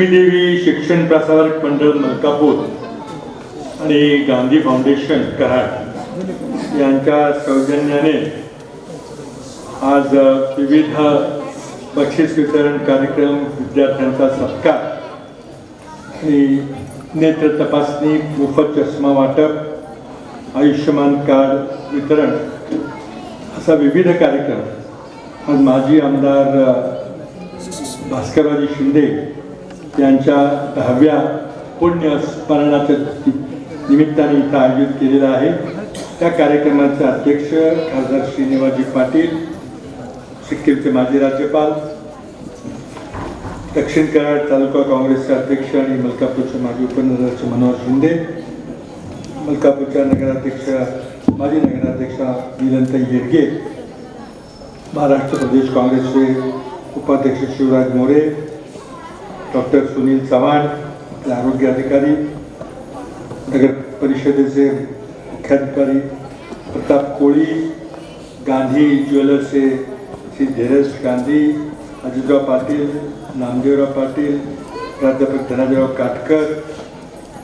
लक्ष्मीदेवी शिक्षण प्रसारक मंडळ मलकापूर आणि गांधी फाउंडेशन कराड यांच्या सौजन्याने आज विविध बक्षीस वितरण कार्यक्रम विद्यार्थ्यांचा सत्कार आणि नेत्र तपासणी मोफत चष्मा वाटप आयुष्यमान कार्ड वितरण असा विविध कार्यक्रम आज माजी आमदार भास्करराजी शिंदे यांच्या दहाव्या पुण्यस्मरणाच्या निमित्ताने इथं आयोजित केलेला आहे. त्या कार्यक्रमाचे अध्यक्ष खासदार श्रीनिवाजी पाटील सिक्कीमचे माजी राज्यपाल दक्षिण कराड तालुका काँग्रेसचे अध्यक्ष आणि मलकापूरचे माजी उपनगराचे मनोहर शिंदे मलकापूरच्या नगराध्यक्ष माजी नगराध्यक्ष नीलंताई येडगे महाराष्ट्र प्रदेश काँग्रेसचे उपाध्यक्ष शिवराज मोरे डॉक्टर सुनील चव्हाण आपले आरोग्य अधिकारी नगर परिषदेचे मुख्याधिकारी प्रताप कोळी गांधी ज्वेलर्सचे श्री धीरज गांधी अजितराव पाटील नामदेवराव पाटील प्राध्यापक धनाजीराव काटकर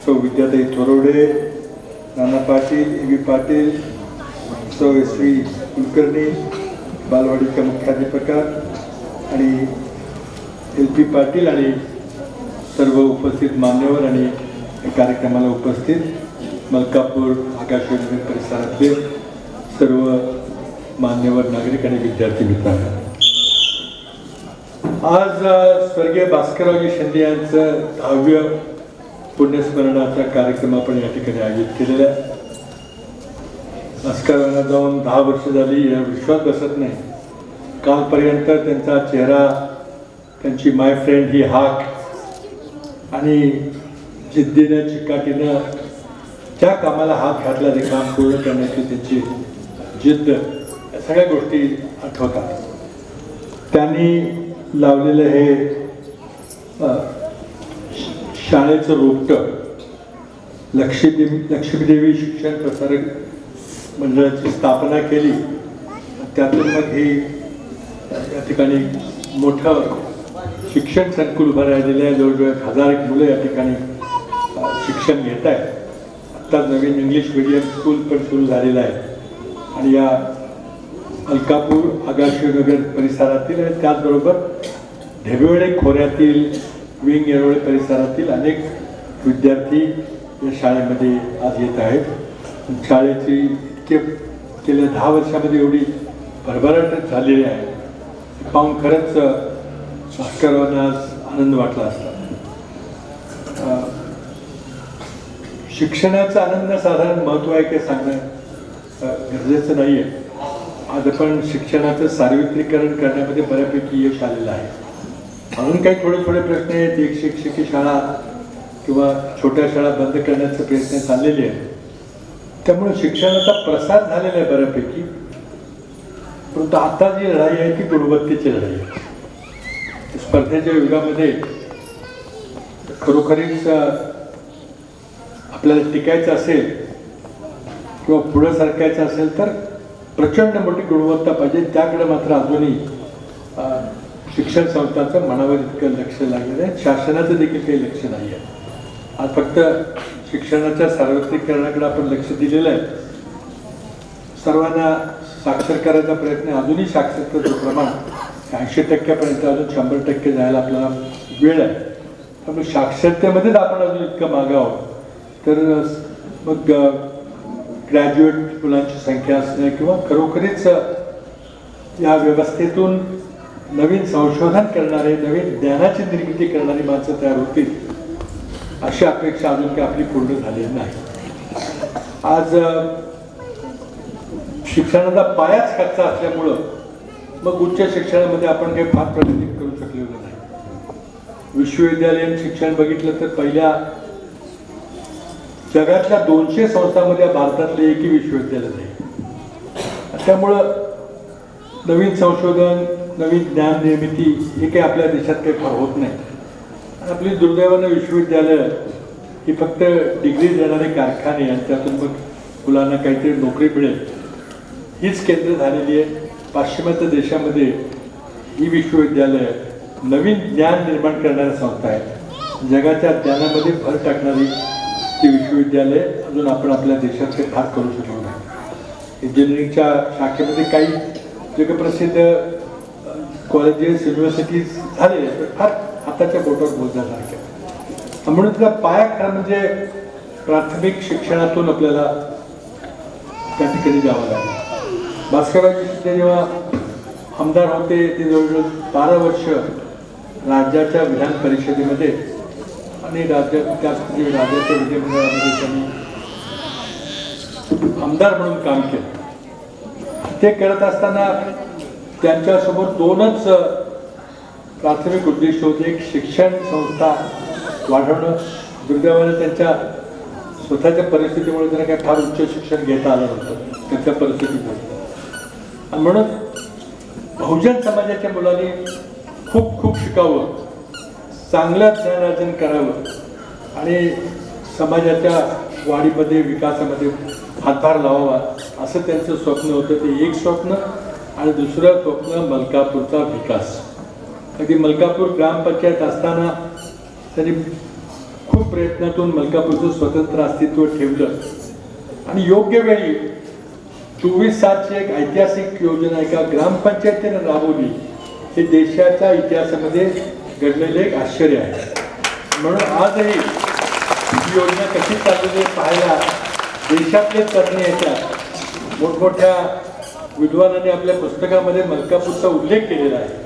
सौ विद्याताई थोरवडे नाना पाटील ए बी पाटील सौ एस व्ही कुलकर्णी बालवाडीच्या मुख्याध्यापका आणि एल पी पाटील आणि सर्व उपस्थित मान्यवर आणि या कार्यक्रमाला उपस्थित मलकापूर आकाशवाणी परिसरातले सर्व मान्यवर नागरिक आणि विद्यार्थी मित्रांनो. आज स्वर्गीय भास्कररावजी शिंदे यांचं दहाव्य पुण्यस्मरणाचा कार्यक्रम आपण या ठिकाणी आयोजित केलेला आहे. भास्करांना जाऊन दहा वर्ष झाली या विश्वास बसत नाही. कालपर्यंत त्यांचा चेहरा त्यांची माय फ्रेंड ही हाक आणि जिद्दीनं चिकाटीनं त्या कामाला हात घातला ते काम पूर्ण करण्याची त्यांची जिद्द या सगळ्या गोष्टी आठवतात. त्यांनी लावलेलं हे श- शाळेचं रोपटं लक्ष्मीदेवी लक्ष्मीदेवी शिक्षण प्रसारक मंडळाची स्थापना केली. त्यातून मग ही या ठिकाणी मोठं शिक्षण संकुल उभं राहिलेले आहे. जवळजवळ एक हजार एक मुलं या ठिकाणी शिक्षण घेत आहेत. आत्ताच नवीन इंग्लिश मिडियम स्कूल पण सुरू झालेलं आहे. आणि या अलकापूर आगाशिवनगर परिसरातील आणि त्याचबरोबर ढेबेवडे खोऱ्यातील विंग येरोळे परिसरातील अनेक विद्यार्थी या शाळेमध्ये आज येत आहेत. शाळेची इतके गेल्या दहा वर्षामध्ये एवढी भरभराट झालेली आहे. पाहून खरंच भास्कररावांना आज आनंद वाटला असता. शिक्षणाचा आनंद साधारण महत्त्व आहे की सांगणं गरजेचं नाही आहे आज आपण शिक्षणाचं सार्वत्रिकरण करण्यामध्ये बऱ्यापैकी यश आलेलं आहे. अजून काही थोडे थोडे प्रश्न आहेत. एक शिक्षकी शाळा किंवा छोट्या शाळा बंद करण्याचे प्रयत्न चाललेले आहेत. त्यामुळे शिक्षणाचा प्रसार झालेला आहे बऱ्यापैकी. परंतु आता जी लढाई आहे ती गुणवत्तेची लढाई आहे. स्पर्धेच्या युगामध्ये खरोखरीच आपल्याला टिकायचं असेल किंवा पुढं सरकायचं असेल तर प्रचंड मोठी गुणवत्ता पाहिजे. त्याकडे मात्र अजूनही शिक्षण संस्थांचं मनावर इतकं लक्ष लागलेलं आहे. शासनाचं देखील काही लक्ष नाही आहे. आज फक्त शिक्षणाच्या सार्वत्रिकरणाकडे आपण लक्ष दिलेलं आहे. सर्वांना साक्षर करायचा प्रयत्न अजूनही साक्षरतेचं प्रमाण ऐंशी टक्क्यापर्यंत अजून शंभर टक्के जायला आपल्याला वेळ आहे. त्यामुळे साक्षरतेमध्येच आपण अजून इतकं मागावं. तर मग ग्रॅज्युएट मुलांची संख्या असणे किंवा खरोखरीच या व्यवस्थेतून नवीन संशोधन करणारे नवीन ज्ञानाची निर्मिती करणारी माणसं तयार होतील अशी अपेक्षा अजून काही आपली पूर्ण झालेली नाही. आज शिक्षणाचा पायाच कच्चा असल्यामुळं मग उच्च शिक्षणामध्ये आपण काही फार प्रगती करू शकलेलो नाही. विश्वविद्यालयीन शिक्षण बघितलं तर पहिल्या जगातल्या दोनशे संस्थांमध्ये भारतातले एकही विश्वविद्यालय नाही. त्यामुळं नवीन संशोधन नवीन ज्ञान निर्मिती हे काही आपल्या देशात काही फार होत नाही. आपली दुर्दैवानं विश्वविद्यालय ही फक्त डिग्री देणारे कारखाने आणि त्यातून मग मुलांना काहीतरी नोकरी मिळेल हीच केंद्र झालेली आहे. पाश्चिमात्य देशामध्ये ही विश्वविद्यालय नवीन ज्ञान निर्माण करणाऱ्या संस्था आहेत. जगाच्या ज्ञानामध्ये भर टाकणारी ती विश्वविद्यालय अजून आपण आपल्या देशात ते फार करू शकलो नाही. इंजिनिअरिंगच्या शाखेमध्ये काही जगप्रसिद्ध कॉलेजेस युनिव्हर्सिटीज झाले तर फार हाताच्या बोटावर बोलण्यासारख्या म्हणून त्या पाया खरा म्हणजे प्राथमिक शिक्षणातून आपल्याला त्या ठिकाणी जावं लागेल. भास्करराव जेव्हा आमदार होते ते जवळजवळ बारा वर्ष राज्याच्या विधान परिषदेमध्ये आणि राज्यात त्या राज्याच्या विधिमंडळामध्ये त्यांनी आमदार म्हणून काम केलं. ते करत असताना त्यांच्यासमोर दोनच प्राथमिक उद्दिष्ट होते. एक शिक्षण संस्था वाढवणं. दुर्दैवाने त्यांच्या स्वतःच्या परिस्थितीमुळे त्यांना काही फार उच्च शिक्षण घेता आलं नव्हतं. त्यांच्या परिस्थितीमुळे. म्हणून बहुजन समाजाच्या मुलांनी खूप खूप शिकावं. चांगलं ज्ञानार्जन करावं. आणि समाजाच्या वाढीमध्ये विकासामध्ये हातभार लावावा. असं त्यांचं स्वप्न होतं. ते एक स्वप्न आणि दुसरं स्वप्न मलकापूरचा विकास. अगदी मलकापूर ग्रामपंचायत असताना त्यांनी खूप प्रयत्नातून मलकापूरचं स्वतंत्र अस्तित्व ठेवलं. आणि योग्य वेळी चोवीस सातची एक ऐतिहासिक योजना एका ग्रामपंचायतीने राबवली. हे देशाच्या इतिहासामध्ये घडलेले एक आश्चर्य आहे. म्हणून आजही ही योजना कशी चाललेली पाहायला देशातले तज्ज्ञ येतात. मोठमोठ्या विद्वानांनी आपल्या पुस्तकामध्ये मलकापूरचा उल्लेख केलेला आहे.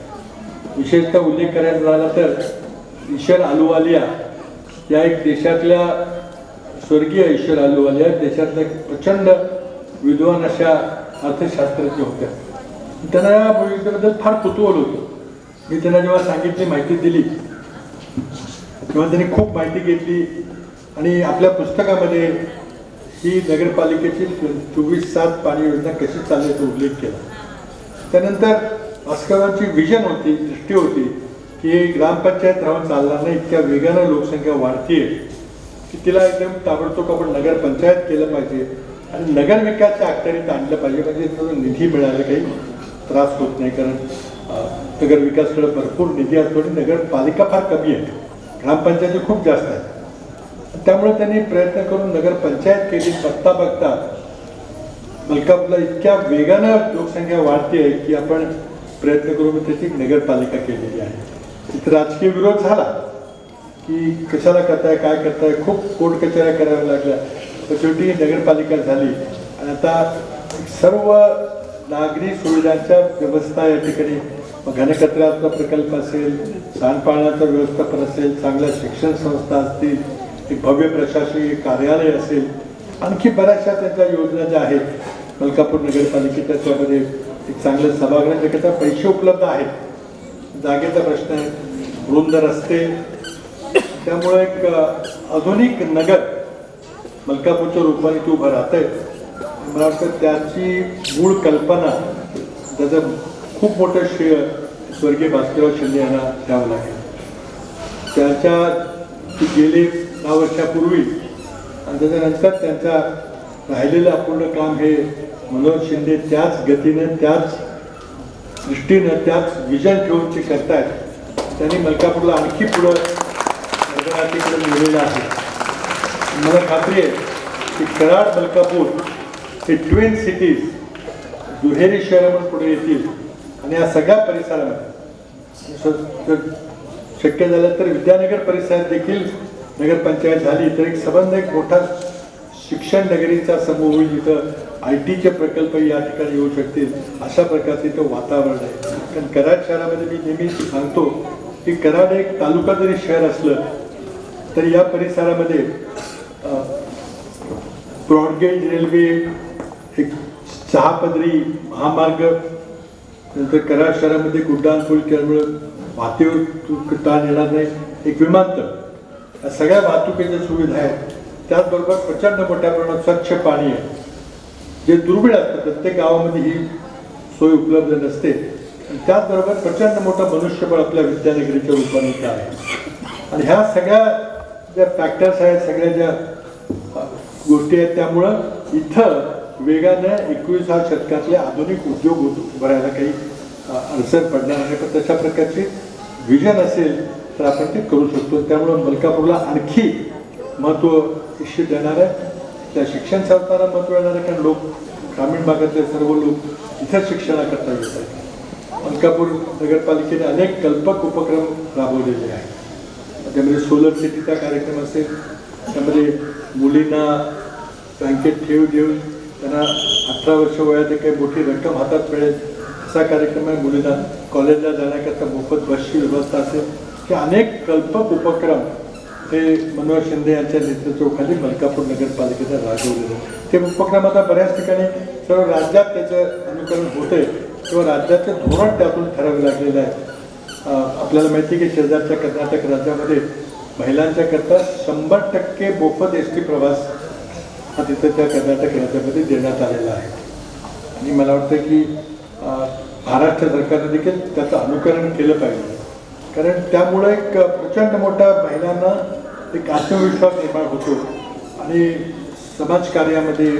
विशेषतः उल्लेख करायचा झाला तर ईश्वर आलुवालिया या एक देशातल्या स्वर्गीय ईश्वर आलुवालिया देशातल्या एक प्रचंड विद्वान अशा अर्थशास्त्रज्ञ होत्या. त्यांना या भूमिकेबद्दल फार कुतूहल होतं. मी त्यांना जेव्हा सांगितली माहिती दिली तेव्हा त्यांनी खूप माहिती घेतली. आणि आपल्या पुस्तकामध्ये ही नगरपालिकेची चोवीस सात पाणी योजना कशी चालली याचा उल्लेख केला. त्यानंतर भास्करांची विजन होती दृष्टी होती की ग्रामपंचायत राहून चालणार नाही इतक्या वेगानं लोकसंख्या वाढतीये की तिला एकदम ताबडतोब आपण नगरपंचायत केलं पाहिजे. आणि नगर विकासच्या अखत्यारीत आणलं पाहिजे म्हणजे थोडं निधी मिळायला काही त्रास होत नाही कारण अं, नगर भरपूर निधी असतो आणि नगरपालिका फार कमी आहे. ग्रामपंचायती खूप जास्त आहेत. त्यामुळे त्यांनी प्रयत्न करून नगरपंचायत केली बघता बघता मलकापूरला इतक्या वेगानं लोकसंख्या वाढते की आपण प्रयत्न करून त्याची नगरपालिका केलेली आहे. तिथे राजकीय विरोध झाला की कशाला करताय काय करताय खूप कोर्ट कचऱ्या कराव्या लागल्या. तर शेवटी नगरपालिका झाली. आणि आता सर्व नागरी सुविधांच्या व्यवस्था या ठिकाणी घनकचऱ्याचा प्रकल्प असेल सांडपाण्याचं व्यवस्थापन असेल चांगल्या शिक्षण संस्था असतील एक भव्य प्रशासकीय कार्यालय असेल आणखी बऱ्याचशा त्यांच्या योजना ज्या आहेत मलकापूर नगरपालिके त्याच्यामध्ये एक चांगलं सभागृह त्याकरता पैसे उपलब्ध आहेत. जागेचा प्रश्न आहे रुंद रस्ते त्यामुळे एक आधुनिक नगर मलकापूरच्या रूपाने ते उभं राहत आहे मला वाटतं त्याची मूळ कल्पना त्याचं खूप मोठं श्रेय स्वर्गीय भास्करराव शिंदे यांना द्यावं लागेल. त्याच्या ती गेले दहा वर्षापूर्वी आणि त्याच्यानंतर त्यांचा राहिलेलं अपूर्ण काम हे मनोज शिंदे त्याच गतीने त्याच दृष्टीनं त्याच विजन ठेवून ते करतायत त्यांनी मलकापूरला आणखी पुढं नगरातीकडे नेलेलं आहे. मला खात्री आहे की कराड मलकापूर हे ट्विन सिटीज दुहेरी शहरामध्ये पुढे येतील. आणि या सगळ्या परिसरामध्ये जर शक्य झालं तर विद्यानगर परिसरात देखील नगरपंचायत झाली. तर एक संबंध एक मोठा शिक्षण नगरीचा समूह होईल जिथं आय टीचे प्रकल्प या ठिकाणी येऊ शकतील. अशा प्रकारचे इथं वातावरण आहे. कारण कराड शहरामध्ये मी नेहमी सांगतो की कराड एक तालुका जरी शहर असलं तरी या परिसरामध्ये ब्रॉडगेज रेल्वे एक सहापदरी महामार्ग नंतर कराड शहरामध्ये गुड्डाण पूल केल्यामुळे वाहतूक ताण येणार नाही. एक विमानतळ. या सगळ्या वाहतुकीच्या सुविधा आहेत. त्याचबरोबर प्रचंड मोठ्या प्रमाणात स्वच्छ पाणी आहे. जे दुर्मिळ असतं प्रत्येक गावामध्ये ही सोय उपलब्ध नसते. आणि त्याचबरोबर प्रचंड मोठं मनुष्यबळ आपल्या विद्यानगरीच्या रूपाने आहे. आणि ह्या सगळ्या ज्या फॅक्टर्स आहेत सगळ्या ज्या गोष्टी आहेत त्यामुळं इथं वेगानं एकविसाव्या शतकातले आधुनिक उद्योग उभारायला काही अडचण पडणार नाही. पण तशा प्रकारची विजन असेल तर आपण ते करू शकतो. त्यामुळं मलकापूरला आणखी महत्त्व निश्चित देणार आहे त्या शिक्षण संस्थांना महत्त्व येणार आहे कारण लोक ग्रामीण भागातले सर्व लोक इथं शिक्षणाकरता येत आहेत. मलकापूर नगरपालिकेने अनेक कल्पक उपक्रम राबवलेले आहेत. त्यामध्ये सोलर सिटीचा कार्यक्रम असेल त्यामध्ये मुलींना बँकेत ठेव देऊन त्यांना अठरा वर्ष वयात काही मोठी रक्कम हातात मिळेल असा कार्यक्रम आहे. मुलींना कॉलेजला जाण्याकरता मोफत बसची व्यवस्था असेल. हे अनेक कल्पक उपक्रम हे मनोहर शिंदे यांच्या नेतृत्वाखाली मलकापूर नगरपालिकेचा राबवलेलं आहे. ते उपक्रम आता बऱ्याच ठिकाणी सर्व राज्यात त्याचं अनुकरण होते किंवा राज्याचं धोरण त्यातून ठरावे लागलेलं आहे. आपल्याला माहिती आहे की शेजारच्या कर्नाटक राज्यामध्ये महिलांच्या करता शंभर टक्के मोफत एस टी प्रवास हा तिथं त्या कर्नाटक राज्यामध्ये देण्यात आलेला आहे. आणि मला वाटतं की महाराष्ट्र सरकारने देखील त्याचं अनुकरण केलं पाहिजे. कारण त्यामुळे एक प्रचंड मोठा महिलांना एक आत्मविश्वास निर्माण होतो. आणि समाजकार्यामध्ये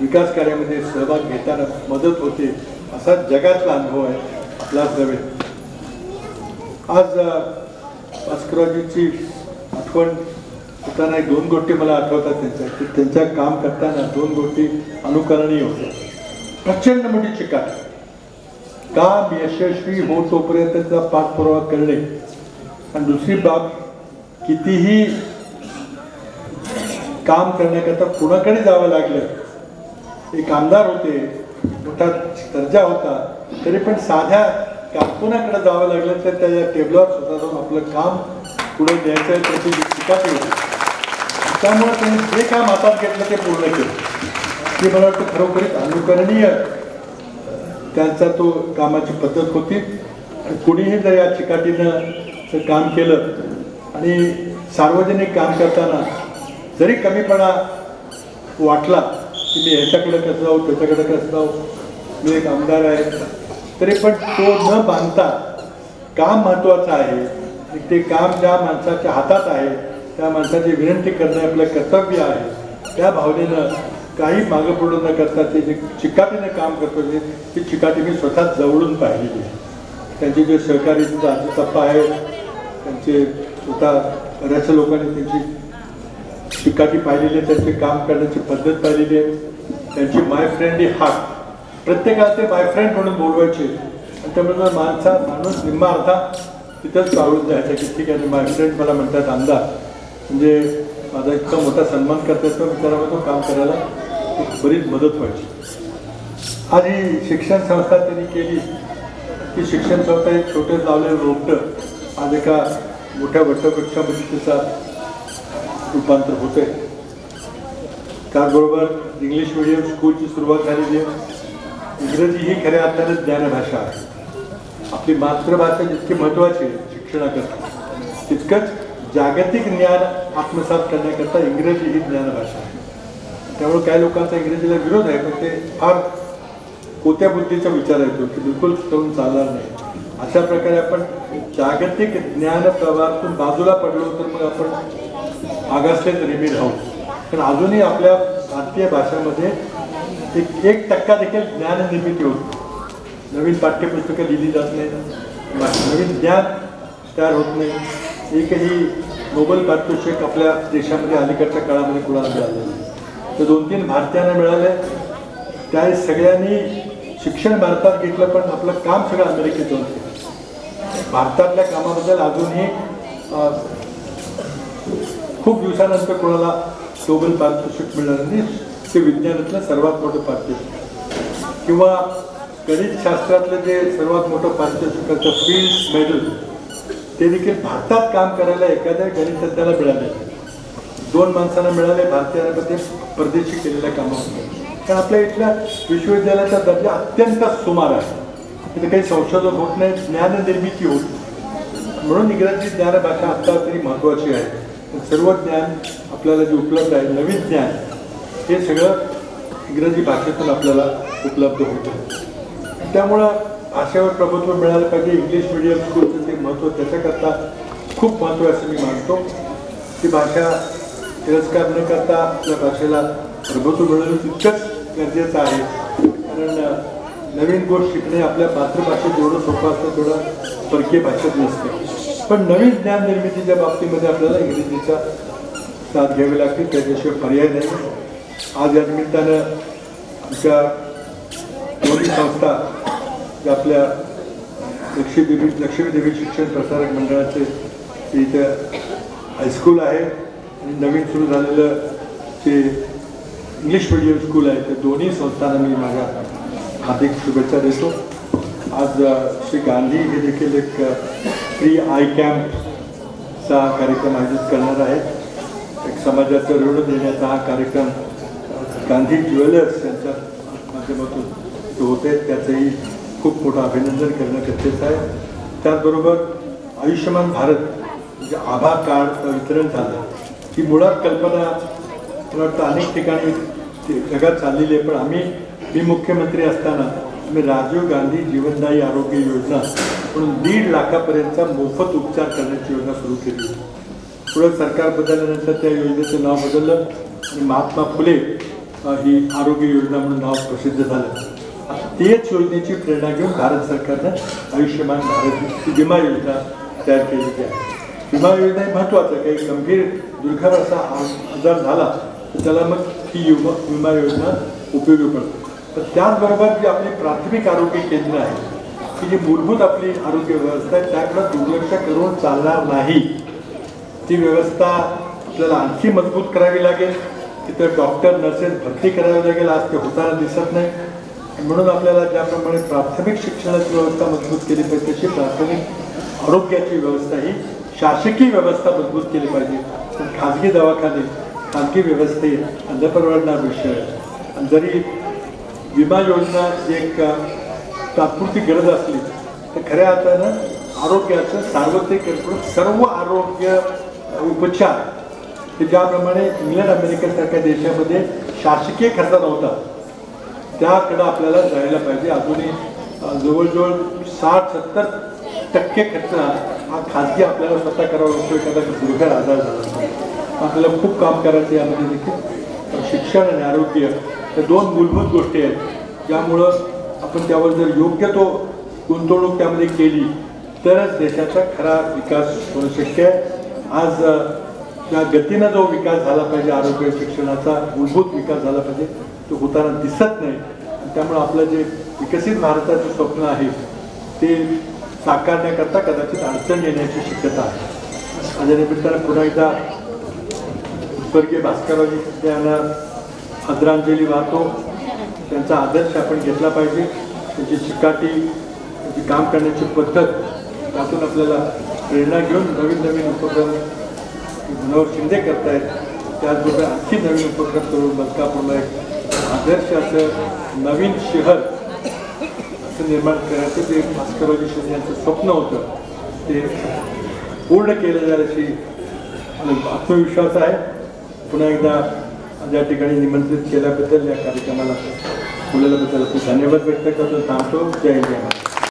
विकास कार्यामध्ये सहभाग घेताना मदत होते असा जगातला अनुभव आहे आपलाच नव्हे. आज अ, आठवण होताना एक दोन गोष्टी मला आठवतात त्यांच्या. की त्यांच्या काम करताना दोन गोष्टी अनुकरणीय होत्या. प्रचंड मोठी चिकाट. काम यशस्वी हो तोपर्यंत त्याचा पाठपुरावा करणे. आणि दुसरी बाब कितीही काम करण्याकरता कुणाकडे जावं लागलं एक आमदार होते मोठा दर्जा होता तरी पण साध्या कारकुनाकडे जावं लागलं तर त्या टेबलावर स्वतः जाऊन आपलं काम पुढे द्यायचं आहे त्याची चिकाटी केली त्यामुळे त्यांनी जे काम हातात घेतलं ते पूर्ण केलं. ते मला वाटतं खरोखरीच अनुकरणीय त्यांचा तो कामाची पद्धत होती. आणि कुणीही जर या चिकाटीनं काम केलं आणि सार्वजनिक काम करताना जरी कमीपणा वाटला की मी ह्याच्याकडे कसं जाऊ त्याच्याकडे कसं जाऊ मी एक आमदार आहे तरी पण तो न बांधता काम महत्त्वाचं आहे. ते काम ज्या माणसाच्या हातात आहे त्या माणसाची विनंती करणे आपलं कर्तव्य आहे. त्या भावनेनं काही मागं पुढं न करता ते जे चिकाटीनं काम करतो ते ती चिकाटी मी स्वतः जवळून पाहिलेली आहे. त्यांचे जे सहकारी तिथं आहे त्यांचे स्वतः बऱ्याचशा लोकांनी त्यांची चिकाटी पाहिलेली आहे त्यांचे काम करण्याची पद्धत पाहिलेली आहे. त्यांची माय फ्रेंड हार्ट प्रत्येकाला ते माय फ्रेंड म्हणून बोलवायचे. आणि त्यामुळे माणसा माणूस निम्मा अर्धा तिथंच पाळून जायचा की ठीक आहे माय फ्रेंड मला म्हणतात आमदार म्हणजे माझा इतका मोठा सन्मान करतात तर विचारामध्ये तो काम करायला बरीच मदत व्हायची. आणि शिक्षण संस्था त्यांनी केली. की शिक्षण संस्था एक छोटं लावलेलं रोपटं आज एका मोठ्या वटवृक्षामध्ये तिचा रूपांतर होतंय. त्याचबरोबर इंग्लिश मिडियम स्कूलची सुरुवात झालेली आहे. इंग्रजी ही खऱ्या अर्थाने ज्ञानभाषा आहे. आपली मातृभाषा जितकी महत्त्वाची आहे शिक्षणाकरता तितकंच जागतिक ज्ञान आत्मसात करण्याकरता इंग्रजी ही ज्ञानभाषा आहे. त्यामुळे काही लोकांचा इंग्रजीला विरोध आहे पण ते फार कोत्या बुद्धीचा विचार येतो की बिलकुल करून चालणार नाही. अशा प्रकारे आपण जागतिक ज्ञान प्रवाहातून बाजूला पडलो तर मग आपण मागासले तरी राहू पण अजूनही आपल्या भारतीय भाषामध्ये एक एक टक्का देखील ज्ञान निर्मिती होत नवीन पाठ्यपुस्तकं लिहिली जात नाही नवीन ज्ञान तयार होत नाही. एकही नोबेल पारितोषिक आपल्या देशामध्ये अलीकडच्या काळामध्ये कुणाला मिळालं नाही. तर दोन तीन भारतीयांना मिळाले त्या सगळ्यांनी शिक्षण भारतात घेतलं पण आपलं काम सगळं अमेरिकेत जाऊन भारतातल्या कामाबद्दल अजूनही खूप दिवसानंतर कोणाला नोबेल पारितोषिक मिळणार नाही ते विज्ञानातलं सर्वात मोठं पारितोषिक. किंवा गणितशास्त्रातलं जे सर्वात मोठं पारितोषिकाचं फील्ड मेडल ते देखील भारतात काम करायला एखाद्या गणितज्ञाला मिळाले. दोन माणसांना मिळाले भारतीयांना ते परदेशी केलेल्या कामामध्ये कारण आपल्या इथल्या विश्वविद्यालयाचा दर्जा अत्यंत सुमार आहे. तिथे काही संशोधन होत नाही ज्ञान निर्मिती होत म्हणून इंग्रजी ज्ञानभाषा आत्ता तरी महत्त्वाची आहे. सर्व ज्ञान आपल्याला जे उपलब्ध आहे नवीन ज्ञान हे सगळं इंग्रजी भाषेतून आपल्याला उपलब्ध होतं. त्यामुळं अशावर प्रभुत्व मिळालं पाहिजे. इंग्लिश मिडियम स्कूलचं ते महत्त्व त्याच्याकरता खूप महत्त्व आहे असं मी मानतो. ती भाषा तिरस्कार न करता आपल्या भाषेला प्रभुत्व मिळवणं तितकंच गरजेचं आहे. कारण नवीन गोष्ट शिकणे आपल्या मातृभाषेत जेवढं सोपं असतं तेवढं परकीय भाषेत नसते. पण नवीन ज्ञान निर्मितीच्या बाबतीमध्ये आपल्याला इंग्रजीचा साथ घ्यावी लागते. त्याच्याशिवाय पर्याय नाही. आज या निमित्तानं आमच्या दोन्ही संस्था ते आपल्या लक्ष्मीदेवी लक्ष्मीदेवी शिक्षण प्रसारक मंडळाचे इथं हायस्कूल आहे. आणि नवीन सुरू झालेलं जे इंग्लिश मिडियम स्कूल आहे ते दोन्ही संस्थांना मी माझ्या हार्दिक शुभेच्छा देतो. आज श्री गांधी हे देखील एक प्री आय कॅम्पचा कार्यक्रम आयोजित करणार आहेत. एक समाजाचं ऋण देण्याचा हा कार्यक्रम गांधी ज्वेलर्स यांच्या माध्यमातून होते. त्याचंही खूप मोठं अभिनंदन करणं गरजेचं आहे. त्याचबरोबर आयुष्यमान भारत म्हणजे आभा कार्ड वितरण झालं ही मुळात कल्पना मला वाटतं अनेक ठिकाणी जगात चाललेली आहे. पण आम्ही मी मुख्यमंत्री असताना आम्ही राजीव गांधी जीवनदायी आरोग्य योजना म्हणून दीड लाखापर्यंतचा मोफत उपचार करण्याची योजना सुरू केली. होती. पुढे सरकार बदलल्यानंतर त्या योजनेचं नाव बदललं आणि महात्मा फुले ही आरोग्य योजना म्हणून नाव प्रसिद्ध झालं. तेच योजनेची प्रेरणा घेऊन भारत सरकारनं आयुष्यमान भारत विमा योजना तयार केलेली आहे. विमा योजना ही महत्त्वाचं आहे. काही गंभीर दुर्घट असा आजार झाला तर त्याला मग ही विमा विमा योजना उपयोगी पडते. तर त्याचबरोबर जी आपली प्राथमिक आरोग्य केंद्र आहे की जी मूलभूत आपली आरोग्य व्यवस्था आहे त्याकडे दुर्लक्ष करून चालणार नाही. ती व्यवस्था आपल्याला आणखी मजबूत करावी लागेल. तिथं डॉक्टर नर्सेस भरती करावी लागेल. आज ते होताना दिसत नाही. म्हणून आपल्याला ज्याप्रमाणे प्राथमिक शिक्षणाची व्यवस्था मजबूत केली पाहिजे तशी प्राथमिक आरोग्याची व्यवस्था ही शासकीय व्यवस्था मजबूत केली पाहिजे पण खाजगी दवाखाने खाजगी व्यवस्थे अंधपरवडणार विषय आहे. आणि जरी विमा योजना एक तात्पुरती गरज असली तर खऱ्या अर्थानं आरोग्याचं सार्वत्रिकरण सर्व आरोग्य उपचार हे ज्याप्रमाणे इंग्लंड अमेरिकेसारख्या देशामध्ये शासकीय खर्च नव्हता त्याकडं आपल्याला जायला पाहिजे. अजूनही जवळजवळ साठ सत्तर टक्के खर्च हा खाजगी आपल्याला स्वतः करावा लागतो. एखादा दुर्घड आजार झाला आपल्याला खूप काम करायचं यामध्ये देखील. शिक्षण आणि आरोग्य या दोन मूलभूत गोष्टी आहेत. ज्यामुळं आपण त्यावर जर योग्य तो गुंतवणूक त्यामध्ये केली तरच देशाचा खरा विकास होणं शक्य आहे. आज त्या गतीनं जो विकास झाला पाहिजे आरोग्य शिक्षणाचा मूलभूत विकास झाला पाहिजे तो होताना दिसत नाही. आणि त्यामुळे आपलं जे विकसित भारताचं स्वप्न आहे ते साकारण्याकरता कदाचित अडचण येण्याची शक्यता आहे. माझ्या निमित्तानं पुन्हा एकदा स्वर्गीय भास्करराव यांना आदरांजली वाहतो. त्यांचा आदर्श आपण घेतला पाहिजे. त्यांची चिकाटी त्यांची काम करण्याची पद्धत त्यातून आपल्याला प्रेरणा घेऊन नवीन नवीन उपक्रम मनोहर शिंदे करतायत. त्याचबरोबर आणखी नवीन उपक्रम करून मलकापूरला एक आदर्श असं नवीन शहर असं निर्माण करायचं ते भास्कररावजी शिंदे यांचं स्वप्न होतं ते पूर्ण केलं जाईल अशी आत्मविश्वास आहे. पुन्हा एकदा ज्या ठिकाणी निमंत्रित केल्याबद्दल या कार्यक्रमाला बोलल्याबद्दल खूप धन्यवाद व्यक्त करतो. थांबतो. जय जय महाराज